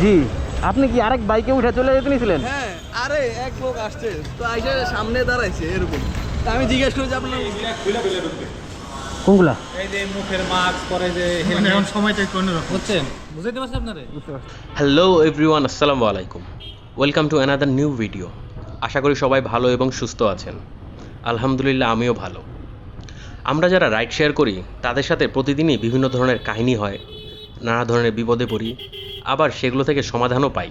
জি। আপনি কি আরেক বাইকে উঠে চলে যেতে নিয়েছিলেন হ্যাঁ আরে এক লোক আসছে তো আইসা সামনে দাঁড়াইছে এরকম। তা আমি জিজ্ঞেস করি যে আপনার কোনগুলা? এই যে মুখের মাস্ক পরে যে মানে এখন সময়টা একটু অন্যরকম। বুঝছেন? বুঝাইতে পারছি আপনারে? হ্যালো এভরিওয়ান আসসালামু আলাইকুম। Welcome to another new video আশা করি সবাই ভালো এবং সুস্থ আছেন। আলহামদুলিল্লাহ আমিও ভালো। আমরা যারা রাইড শেয়ার করি তাদের সাথে প্রতিদিনই বিভিন্ন ধরনের কাহিনী হয়। নানা ধরনের বিপদে পড়ি, আবার সেগুলো থেকে সমাধানও পাই।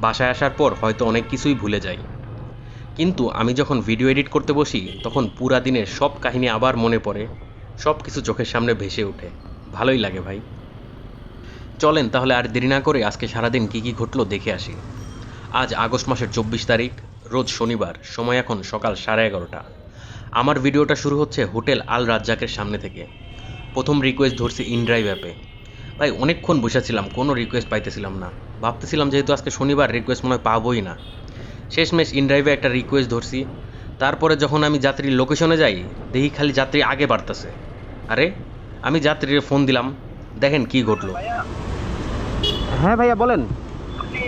বাসায় আসার পর হয়তো অনেক কিছুই ভুলে যাই। কিন্তু আমি যখন ভিডিও এডিট করতে বসি, তখন পুরা দিনের সব কাহিনী আবার মনে পড়ে, সব কিছু চোখের সামনে ভেসে ওঠে। ভালোই লাগে ভাই। চলেন তাহলে আর দেরি না করে আজকে সারাদিন কী কী ঘটলো দেখে আসি। আজ আগস্ট মাসের চব্বিশ তারিখ, রোজ শনিবার, সময় এখন সকাল সাড়ে এগারোটা। আমার ভিডিওটা শুরু হচ্ছে হোটেল আল রাজ্জাকের সামনে থেকে। প্রথম রিকোয়েস্ট ধরছি ইনড্রাইভ অ্যাপে। ভাই অনেকক্ষণ বসেছিলাম কোনো রিকোয়েস্ট পাইতেছিলাম না। ভাবতেছিলাম যেহেতু আজকে শনিবার রিকোয়েস্ট মনে হয় পাবোই না। শেষমেশ ইনড্রাইভে একটা রিকোয়েস্ট ধরছি। তারপরে যখন আমি যাত্রীর লোকেশনে যাই দেখি খালি যাত্রী আগে বাড়তেছে। আরে আমি যাত্রীর ফোন দিলাম দেখেন কি ঘটলো। হ্যাঁ ভাইয়া বলেন।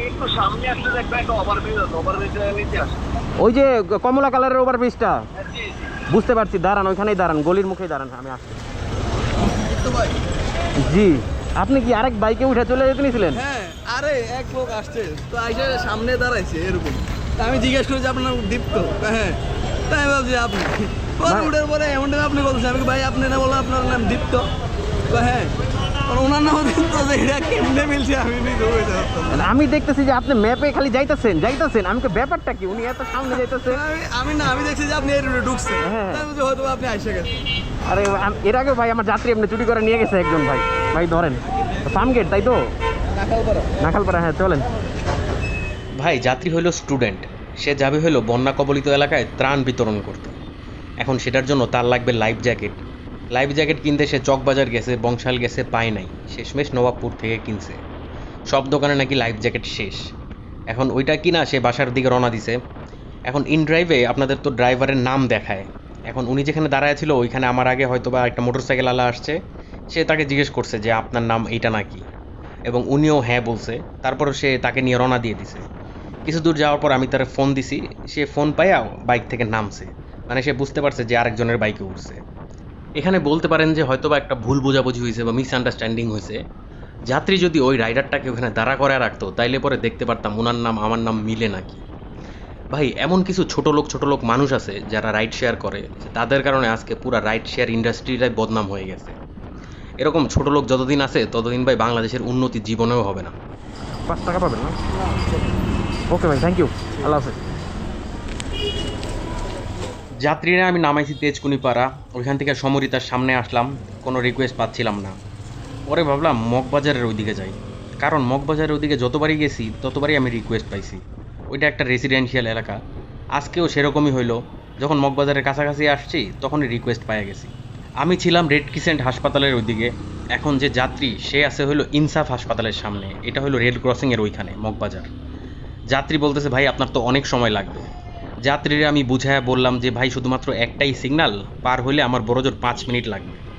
একটু সামনে আসলে দেখবেন একটা ওভারব্রিজ আছে ওভারব্রিজের নিচে আসে। ওই যে কমলা কালারের ওভার ব্রিজটা জি জি। বুঝতে পারছি দাঁড়ান ওইখানেই দাঁড়ান গলির মুখেই দাঁড়ান আমি আসছি। জি। আপনি কি আরেক বাইকে উঠে চলে যেতে নিয়েছিলেন হ্যাঁ আরে এক লোক আসছে তো আইসা সামনে দাঁড়াইছে এরকম। তা আমি জিজ্ঞেস করি যে আপনার দীপ্ত? হ্যাঁ। তাই ভাবছি আপনি? পরে। উঠার পরে এমন টাইমে আপনি বলছেন। আমি ভাই আপনি না বললাম আপনার নাম দীপ্ত? হ্যাঁ। ওনার নাম দীপ্ত এটা কেমনে মিলছে আমি দেখতেছি যে আপনি ম্যাপে খালি যাইতেছেন যাইতেছেন। আমি তো ব্যাপারটা কি? উনি এত সামনে যাইতেছেন? আমি না আমি দেখছি যে আপনি এই রুটে ঢুকছেন। হ্যাঁ। হয়তো আপনি আইসা গেছেন। আরে এর আগে ভাই আমার যাত্রী এমনি চুরি করে নিয়ে গেছে একজন ভাই। ভাই ধরেন ফার্ম গেট তাই তো? নাখালপাড়া হ্যাঁ চলেন। ভাই যাত্রী হলো স্টুডেন্ট। সে যাবে হলো বন্যা কবলিত এলাকায় ত্রাণ বিতরণ করতে। এখন সেটার জন্য তার লাগবে লাইফ জ্যাকেট। লাইফ জ্যাকেট কিনতে সে চকবাজার গেছে বংশাল গেছে পায় নাই। শেষমেশ নবাবপুর থেকে কিনছে। সব দোকানে নাকি লাইফ জ্যাকেট শেষ। এখন ওইটা কিনা সে বাসার দিকে রওনা দিছে। এখন ইন ড্রাইভে আপনাদের তো ড্রাইভারের নাম দেখায়। এখন উনি যেখানে দাঁড়ায় ছিল, ওইখানে আমার আগে হয়তো বা একটা মোটরসাইকেল আলা আসছে, সে তাকে জিজ্ঞেস করছে যে, আপনার নাম এইটা নাকি? এবং উনিও হ্যাঁ বলছে তারপর সে তাকে নিয়ে রওনা দিয়ে দিছে। কিছু দূর যাওয়ার পর আমি তার ফোন দিছি, সে ফোন পাইয়া বাইক থেকে নামছে। মানে সে বুঝতে পারছে যে আরেকজনের বাইকে উঠছে। এখানে বলতে পারেন যে হয়তো বা একটা ভুল বোঝাবুঝি হয়েছে বা মিসআন্ডারস্ট্যান্ডিং হয়েছে। যাত্রী যদি ওই রাইডারটাকে ওখানে দাঁড়া করে রাখতো, তাইলে পরে দেখতে পারতাম ওনার নাম, আমার নাম মিলে নাকি। ভাই এমন কিছু ছোট লোক ছোট লোক মানুষ আছে যারা রাইড শেয়ার করে। তাদের কারণে আজকে পুরো রাইড শেয়ার ইন্ডাস্ট্রিটাই বদনাম হয়ে গেছে। এরকম ছোট লোক যতদিন আছে ততদিন ভাই বাংলাদেশের উন্নতি জীবনেও হবে না। পাঁচ টাকা পাবেন না? ওকে ভাই থ্যাংক ইউ আল্লাহ হাফেজ। যাত্রীরা আমি নামাইছি তেজকুনিপাড়া। ওইখান থেকে সমরিতার সামনে আসলাম। কোনো রিকোয়েস্ট পাচ্ছিলাম না। পরে ভাবলাম মগবাজারের ওইদিকে যাই। কারণ মগবাজারের ওইদিকে যতবারই গেছি ততবারই আমি রিকোয়েস্ট পাইছি। ওইটা একটা রেসিডেন্সিয়াল এলাকা। আজকেও সেরকমই হইল। যখন মগবাজারের কাছাকাছি আসছি, তখনই রিকোয়েস্ট পাইয়া গেছি। আমি ছিলাম রেড ক্রিসেন্ট হাসপাতালের ওইদিকে। এখন যে যাত্রী, সে আছে হলো ইনসাফ হাসপাতালের সামনে। এটা হলো রেড ক্রসিংয়ের ওইখানে, মগবাজার। যাত্রী বলতেছে, ভাই, আপনার তো অনেক সময় লাগবে। যাত্রীরা আমি বুঝায় বললাম যে, ভাই, শুধুমাত্র একটাই সিগন্যাল পার হলে আমার বড়জোর পাঁচ মিনিট লাগবে।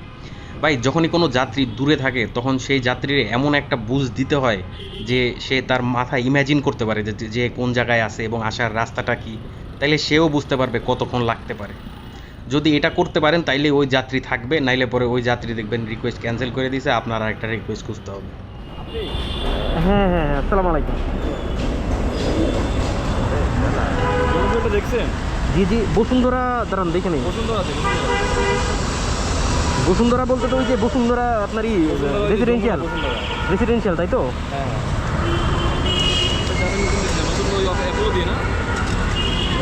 ভাই যখনই কোনো যাত্রী দূরে থাকে তখন সেই যাত্রীর এমন একটা বুঝ দিতে হয় যে সে তার মাথায় ইমাজিন করতে পারে যে যে কোন জায়গায় আছে এবং আসার রাস্তাটা কি। তাইলে সেও বুঝতে পারবে কতক্ষণ লাগতে পারে। যদি এটা করতে পারেন তাইলে ওই যাত্রী থাকবে নাইলে পরে ওই যাত্রী দেখবেন রিকোয়েস্ট ক্যান্সেল করে দিয়েছে আপনার একটা রিকোয়েস্ট খুঁজতে হবে। হ্যাঁ হ্যাঁ হ্যাঁ আসসালামু আলাইকুম। দেখছেন? জি জি বসুন্ধরা দাঁড়ান দেখে নেই। বসুন্ধরা আছে বসুন্ধরা বলতে তো ওই যে বসুন্ধরা আপনারই রেসিডেন্সিয়াল রেসিডেন্সিয়াল তাই তো?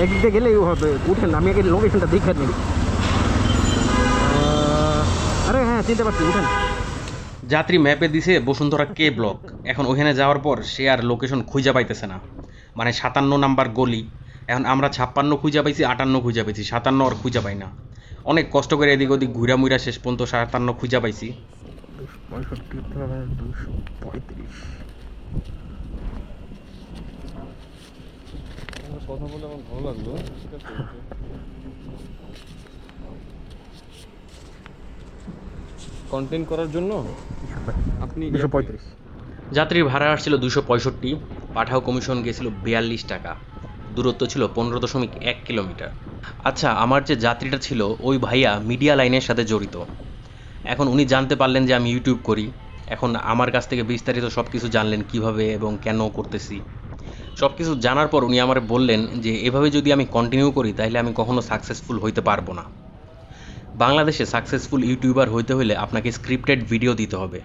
একদিকে গেলেই হবে, উঠেন, আমি আগে লোকেশনটা দেখে নিই। আরে হ্যাঁ চিনতে পারছি, উঠেন। যাত্রী ম্যাপে দিছে বসুন্ধরা কে ব্লক এখন ওখানে যাওয়ার পর সে আর লোকেশন খুঁজে পাইতেছে না। মানে সাতান্ন নাম্বার গলি। এখন আমরা ছাপ্পান্ন খুঁজে পাইছি, আটান্ন খুঁজে পাইছি, সাতান্ন আর খুঁজে পাই না। অনেক কষ্ট করে এদিক ওদিক ঘুরা মুইরা শেষ পর্যন্ত সাতান্ন খুঁজা পাইছি। দুশো পঁয়ত্রিশ কথা বলে আমার ভালো লাগল কন্টেন্ট করার জন্য? আপনি দুশো পঁয়ত্রিশ। যাত্রীর ভাড়া আসছিল দুশো পঁয়ষট্টি পাঠাও কমিশন গেছিল বিয়াল্লিশ টাকা। দূরত্ব ছিল পনেরো দশমিক এক কিলোমিটার। আচ্ছা আমার যে যাত্রীটা ছিল, ওই ভাইয়া মিডিয়া লাইনের সাথে জড়িত। এখন উনি জানতে পারলেন যে আমি ইউটিউব করি। এখন আমার কাছ থেকে বিস্তারিত সব কিছু জানলেন কীভাবে এবং কেন করতেছি। সব কিছু জানার পর উনি আমার বললেন যে, এভাবে যদি আমি কন্টিনিউ করি, তাহলে আমি কখনো সাকসেসফুল হইতে পারব না। বাংলাদেশে সাকসেসফুল ইউটিউবার হইতে হলে আপনাকে স্ক্রিপ্টেড ভিডিও দিতে হবে।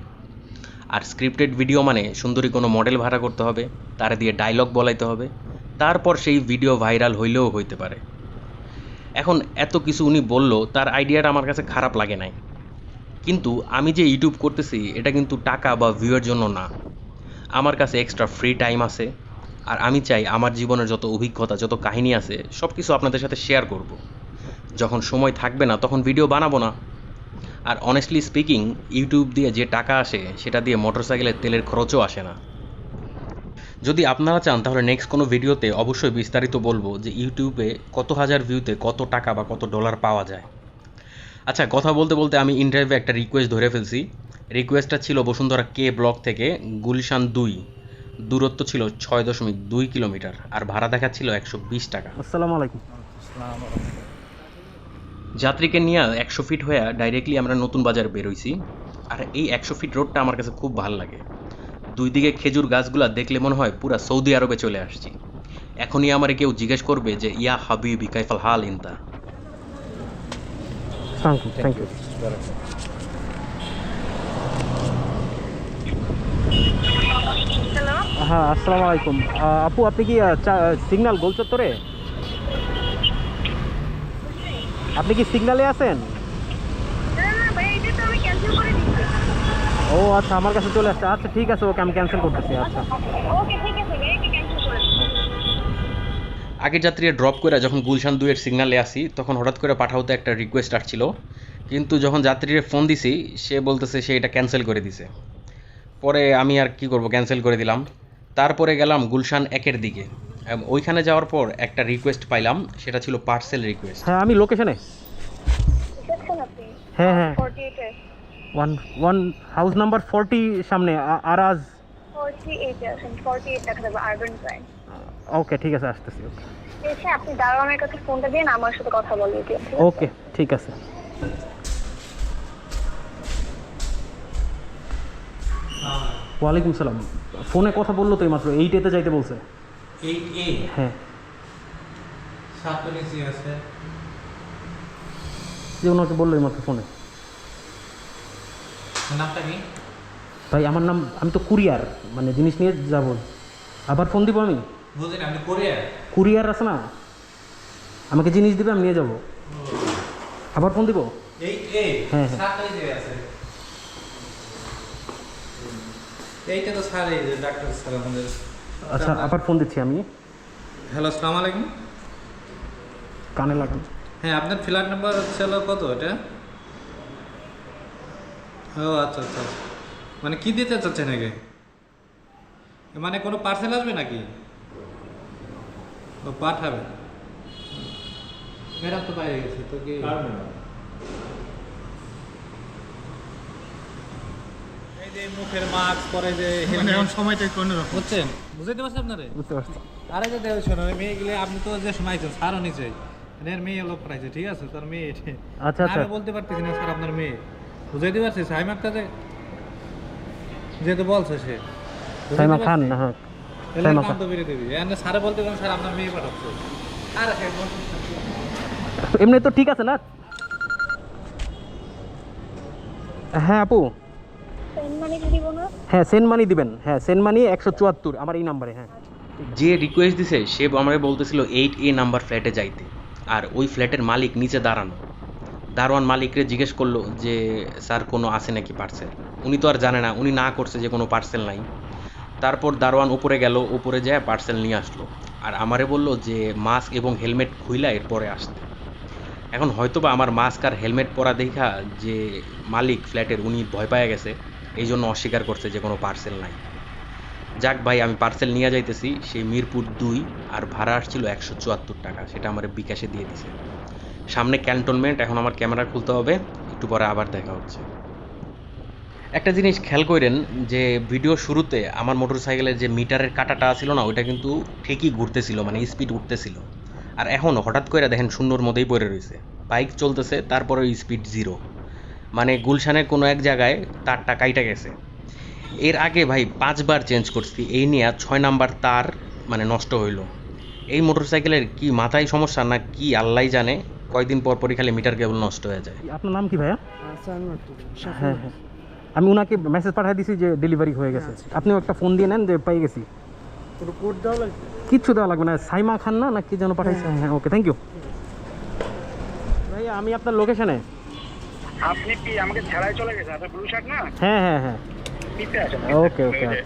আর স্ক্রিপ্টেড ভিডিও মানে সুন্দরী কোনো মডেল ভাড়া করতে হবে, তার দিয়ে ডায়লগ বলাইতে হবে। তারপর সেই ভিডিও ভাইরাল হইলেও হইতে পারে। এখন এত কিছু উনি বলল, তার আইডিয়াটা আমার কাছে খারাপ লাগে নাই। কিন্তু আমি যে ইউটিউব করতেছি, এটা কিন্তু টাকা বা ভিউয়ের জন্য না। আমার কাছে এক্সট্রা ফ্রি টাইম আছে, আর আমি চাই আমার জীবনের যত অভিজ্ঞতা, যত কাহিনী আছে সব কিছু আপনাদের সাথে শেয়ার করব। যখন সময় থাকবে না, তখন ভিডিও বানাবো না। আর অনেস্টলি স্পিকিং ইউটিউব দিয়ে যে টাকা আসে, সেটা দিয়ে মোটরসাইকেলের তেলের খরচও আসে না। যদি আপনারা চান তাহলে নেক্সট কোনো ভিডিওতে অবশ্যই বিস্তারিত বলব যে ইউটিউবে কত হাজার ভিউতে কত টাকা বা কত ডলার পাওয়া যায়। আচ্ছা কথা বলতে বলতে আমি ইন্টারভিউ একটা রিকোয়েস্ট ধরে ফেলছি। রিকোয়েস্টটা ছিল বসুন্ধরা কে ব্লক থেকে গুলশান দুই। দূরত্ব ছিল ছয় দশমিক দুই কিলোমিটার আর ভাড়া দেখাচ্ছিল একশো বিশ টাকা। আসসালামু আলাইকুম। যাত্রীকে নিয়ে একশো ফিট হয়ে ডাইরেক্টলি আমরা নতুন বাজার বেরোইছি। আর এই একশো ফিট রোডটা আমার কাছে খুব ভালো লাগে। দুই দিকে খেজুর গাছগুলা দেখলে মনে হয় পুরা সৌদি আরবে চলে আসছি। এখনই আমার কেউ জিজ্ঞেস করবে যে ইয়া হাবিবি কাইফাল হাল ইনতা? থ্যাংক ইউ থ্যাংক ইউ হ্যাঁ আসসালামু আলাইকুম। আপু আপনি কি সিগন্যাল গোল চত্বরে আপনি কি সিগন্যালে আছেন? না না ভাই এটা তো আমি ক্যান্সেল করে দিচ্ছি ও আচ্ছা আমার কাছে চলে আসছে। আচ্ছা ঠিক আছে ওকে আমি ক্যান্সেল করতেছি আচ্ছা। ওকে ঠিক আছে ক্যান্সেল করে দিচ্ছি। আগের যাত্রী ড্রপ করে যখন গুলশান দুইয়ের সিগনালে আসি তখন হঠাৎ করে পাঠাওতে একটা রিকোয়েস্ট আসছিল। কিন্তু যখন যাত্রীর ফোন দিছি সে বলতেছে সে এটা ক্যান্সেল করে দিছে। পরে আমি আর কি করব ক্যান্সেল করে দিলাম। তারপরে গেলাম গুলশান একের দিকে। ওইখানে যাওয়ার পর একটা রিকোয়েস্ট পাইলাম সেটা ছিল পার্সেল রিকোয়েস্ট হ্যাঁ আমি লোকেশনে হ্যাঁ হ্যাঁ। One one house number forty সামনে আরাজ। এইটে এইট ওকে ঠিক আছে আসতেছি ওকে আপনি দারোয়ানের কাছে ফোনটা দিন আমার সাথে কথা বলিয়ে দিন। ওকে ঠিক আছে। ওয়ালাইকুম সালাম। ফোনে কথা বলল তো এই মাত্র এইটেতে যাইতে বলছে। এইট এ হ্যাঁ। যে ওনাকে বলল মাত্র ফোনে। নামটা কি? ভাই আমার নাম আমি তো কুরিয়ার মানে জিনিস নিয়ে যাব। আবার ফোন দিব আমি? বুঝলেন আপনি কোরিয়ার? কুরিয়ার আছে না? আমাকে জিনিস দিবে আমি নিয়ে যাব। আবার ফোন দিব? হ্যাঁ, হ্যাঁ। আছে। এইটা তো স্যার এই ডাক্তার স্যার আমাদের। আচ্ছা আবার ফোন দিচ্ছি আমি। হ্যালো আসসালামু আলাইকুম। কানে লাগান হ্যাঁ আপনার ফ্ল্যাট নাম্বার হচ্ছে কত এটা? ও আচ্ছা আচ্ছা। মানে কি দিতে চাচ্ছেন আগে মানে কোনো পার্সেল আসবে নাকি? ও পাঠাবে। ম্যাডাম তো বাইরে গেছে তো কি? মুখের মাস্ক পরে যে এখন সময়টা কোন বুঝছেন? বুঝাইতে পারছি আপনারে? বুঝতে পারছি। আরে যে দেখ শোনো মেয়ে গেলে আপনি তো যে শোনাইছেন স্যারও নিচে এর মেয়ে লোক পাঠাইছে ঠিক আছে? তার মেয়ে। আচ্ছা, আচ্ছা। বলতে পারতেছি না স্যার আপনার মেয়ে। বুঝাইতে যেহেতু বলছে সে। সাইমা খান পারছি? হ্যাঁ সাইমা খান। তো বেরিয়ে দিবি। এনে স্যারে বলতে পারেন স্যার আপনার মেয়ে পাঠাচ্ছে। আর এমনি তো ঠিক আছে না? হ্যাঁ আপু। মানি না। হ্যাঁ সেন্ড মানি দিবেন। হ্যাঁ সেন্ড মানি একশো চুয়াত্তর আমার এই নাম্বারে হ্যাঁ। যে রিকোয়েস্ট দিছে সে আমাকে বলতেছিল এইট এ নাম্বার ফ্ল্যাটে যাইতে। আর ওই ফ্ল্যাটের মালিক নিচে দাঁড়ানো। দারোয়ান মালিকরে জিজ্ঞেস করল যে, স্যার, কোনো আছে নাকি পার্সেল উনি তো আর জানে না, উনি না করছে যে কোনো পার্সেল নাই। তারপর দারোয়ান উপরে গেল, উপরে যায় পার্সেল নিয়ে আসলো। আর আমারে বলল যে, মাস্ক এবং হেলমেট খুইলা এরপরে আসতে। এখন হয়তোবা আমার মাস্ক আর হেলমেট পরা দেখা যে মালিক ফ্ল্যাটের উনি ভয় পায় গেছে, এই জন্য অস্বীকার করছে যে কোনো পার্সেল নাই। যাক ভাই, আমি পার্সেল নিয়ে যাইতেছি। সেই মিরপুর দুই আর ভাড়া আসছিল একশো চুয়াত্তর টাকা, সেটা আমার বিকাশে দিয়ে দিছে। সামনে ক্যান্টনমেন্ট এখন আমার ক্যামেরা খুলতে হবে। একটু পরে আবার দেখা হচ্ছে। একটা জিনিস খেয়াল করেন যে ভিডিও শুরুতে আমার মোটরসাইকেলের যে মিটারের কাটাটা ছিল না, ওইটা কিন্তু ঠিকই ঘুরতেছিল মানে স্পিড উঠতেছিল। আর এখন হঠাৎ করে দেখেন শূন্যর মধ্যেই পড়ে রয়েছে। বাইক চলতেছে, তারপরে স্পিড জিরো মানে গুলশানের কোনো এক জায়গায় তারটা কাইটা গেছে। এর আগে ভাই পাঁচবার চেঞ্জ করছি, এই নিয়ে ছয় নাম্বার তার মানে নষ্ট হইল। এই মোটরসাইকেলের কি মাথায় সমস্যা না কি আল্লাহ জানে। কয়দিন পর পরই খালি মিটার কেবল নষ্ট হয়ে যায়। আপনার নাম কি ভাইয়া? হ্যাঁ হ্যাঁ। আমি ওনাকে মেসেজ পাঠিয়ে দিছি যে ডেলিভারি হয়ে গেছে। আপনিও একটা ফোন দিয়ে নেন যে পেয়ে গেছি। কিচ্ছু দেওয়া লাগবে না। সাইমা খান না না কি যেন পাঠাইছে? হ্যাঁ। ওকে থ্যাংক ইউ ভাইয়া আমি আপনার লোকেশনে আপনি কি আমাকে ছাড়াই চলে গেছেন আপনার ব্লু শার্ট না? হ্যাঁ হ্যাঁ হ্যাঁ। নিতে আসেন। ওকে ওকে আচ্ছা।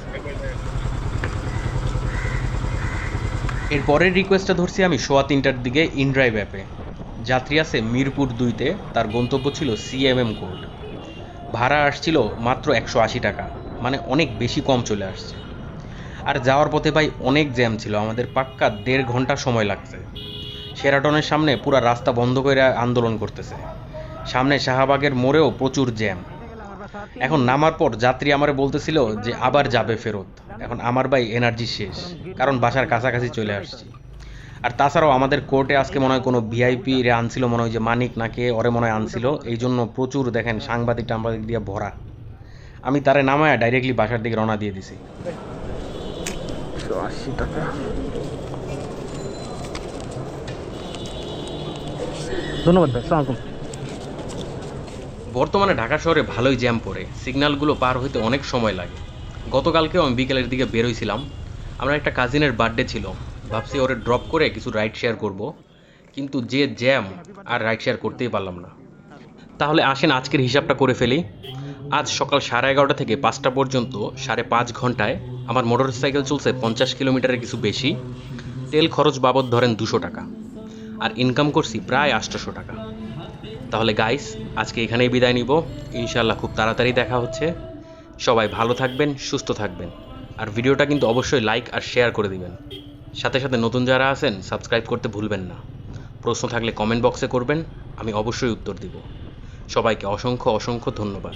এর রিকোয়েস্টটা ধরছি আমি সোয়া তিনটার দিকে ইনড্রাইভ অ্যাপে যাত্রী আছে মিরপুর দুইতে, তার গন্তব্য ছিল সিএমএম কোর্ট ভাড়া আসছিল মাত্র একশো আশি টাকা মানে অনেক বেশি কম চলে আসছে। আর যাওয়ার পথে ভাই অনেক জ্যাম ছিল, আমাদের পাক্কা দেড় ঘণ্টা সময় লাগছে। সেরাটনের সামনে পুরা রাস্তা বন্ধ করে আন্দোলন করতেছে। সামনে শাহবাগের মোড়েও প্রচুর জ্যাম। এখন নামার পর যাত্রী আমারে বলতেছিল যে আবার যাবে ফেরত। এখন আমার ভাই এনার্জি শেষ, কারণ বাসার কাছাকাছি চলে আসছি। আর তাছাড়াও আমাদের কোর্টে আজকে মনে হয় কোনো ভিআইপি রে আনছিল মনে হয় যে মানিক নাকে ওরে মনে হয় আনছিল। এই জন্য প্রচুর দেখেন সাংবাদিক টাংবাদিক দিয়ে ভরা। আমি তারে নামায় ডাইরেক্টলি বাসার দিকে রওনা দিয়ে দিছি। আশি টাকা। ধন্যবাদ ভাই বর্তমানে ঢাকা শহরে ভালোই জ্যাম পড়ে। সিগন্যালগুলো পার হইতে অনেক সময় লাগে। গতকালকেও আমি বিকেলের দিকে বেরোইছিলাম আমার একটা কাজিনের বার্থডে ছিল। ভাবছি ওরে ড্রপ করে কিছু রাইড শেয়ার করব। কিন্তু যে জ্যাম আর রাইড শেয়ার করতেই পারলাম না। তাহলে আসেন আজকের হিসাবটা করে ফেলি। আজ সকাল সাড়ে এগারোটা থেকে পাঁচটা পর্যন্ত সাড়ে পাঁচ ঘন্টায় আমার মোটর সাইকেল চলছে পঞ্চাশ কিলোমিটারের কিছু বেশি। তেল খরচ বাবদ ধরেন দুশো টাকা। আর ইনকাম করছি প্রায় আটশোশো টাকা। তাহলে গাইস আজকে এখানেই বিদায় নিব। ইনশাল্লাহ খুব তাড়াতাড়ি দেখা হচ্ছে। সবাই ভালো থাকবেন, সুস্থ থাকবেন। আর ভিডিওটা কিন্তু অবশ্যই লাইক আর শেয়ার করে দিবেন। সাথে সাথে নতুন যারা আছেন সাবস্ক্রাইব করতে ভুলবেন না। প্রশ্ন থাকলে কমেন্ট বক্সে করবেন, আমি অবশ্যই উত্তর দিব। সবাইকে অসংখ্য অসংখ্য ধন্যবাদ।